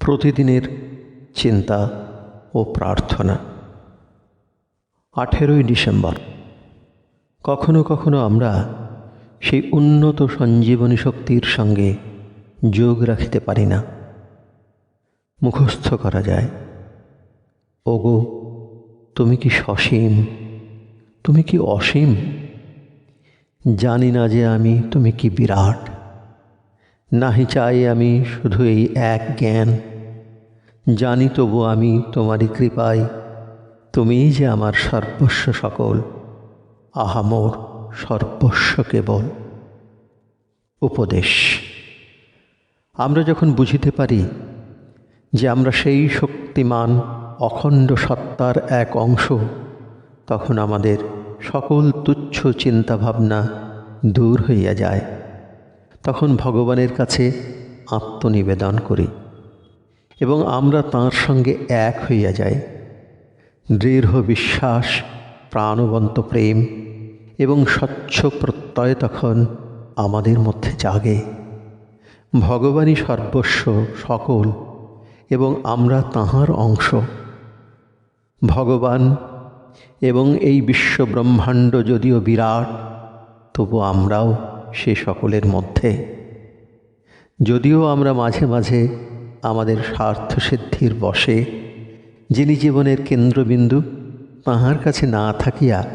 প্রতিদিনের চিন্তা ও প্রার্থনা। আঠেরোই ডিসেম্বর। কখনো কখনো আমরা সেই উন্নত সঞ্জীবনী শক্তির সঙ্গে যোগ রাখিতে পারি না। মুখস্থ করা যায়, ওগো, তুমি কি সসীম? তুমি কি অসীম? জানি না যে আমি, তুমি কি বিরাট? নাহি চাই আমি শুধু এই এক জ্ঞান। জানি তবু আমি তোমারই কৃপায়। তুমিই যে আমার সর্বস্ব সকল আহামোর সর্বস্ব কেবল। উপদেশ। আমরা যখন বুঝিতে পারি যে আমরা সেই শক্তিমান অখণ্ড সত্তার এক অংশ, তখন আমাদের সকল তুচ্ছ চিন্তাভাবনা দূর হইয়া যায়। তখন ভগবানের কাছে আত্মনিবেদন করি এবং আমরা তাঁর সঙ্গে এক হইয়া যাই। দৃঢ় বিশ্বাস, প্রাণবন্ত প্রেম এবং স্বচ্ছ প্রত্যয় তখন আমাদের মধ্যে জাগে। ভগবানই সর্বস্ব সকল এবং আমরা তাঁহার অংশ। ভগবান এবং এই বিশ্ব ব্রহ্মাণ্ড যদিও বিরাট, তবু আমরাও সে সকলের মধ্যে। যদিও আমরা মাঝে মাঝে আমাদের স্বার্থসিদ্ধির বসে যিনি জীবনের কেন্দ্রবিন্দু তাহার কাছে না থাকিয়া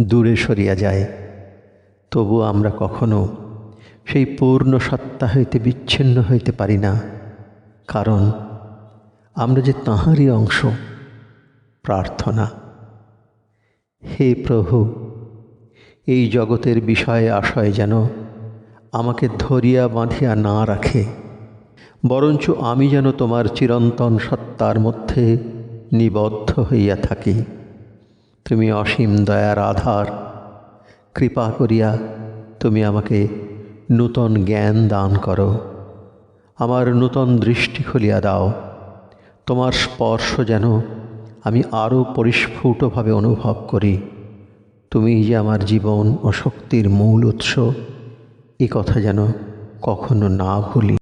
দূরে সরিয়া যায় তবু আমরা কখনো সেই পূর্ণ সত্তা হইতে বিচ্ছিন্ন হইতে পারি না। কারণ আমরা যে তাঁহারই অংশ, প্রার্থনা। হে প্রভু এই জগতের বিষয়ে আশয় যেন আমাকে ধরিয়া বাঁধিয়া না রাখে। বরঞ্চ আমি যেন তোমার চিরন্তন সত্তার মধ্যে নিবদ্ধ হইয়া থাকি। তুমি অসীম দয়ার আধার। কৃপা করিয়া তুমি আমাকে নূতন জ্ঞান দান করো। আমার নূতন দৃষ্টি খুলিয়া দাও। তোমার স্পর্শ যেন আমি আরও পরিস্ফুটভাবে অনুভব করি। তুমি যে আমার জীবন ও শক্তির মূল উৎস এ কথা যেন কখনো না ভুলি।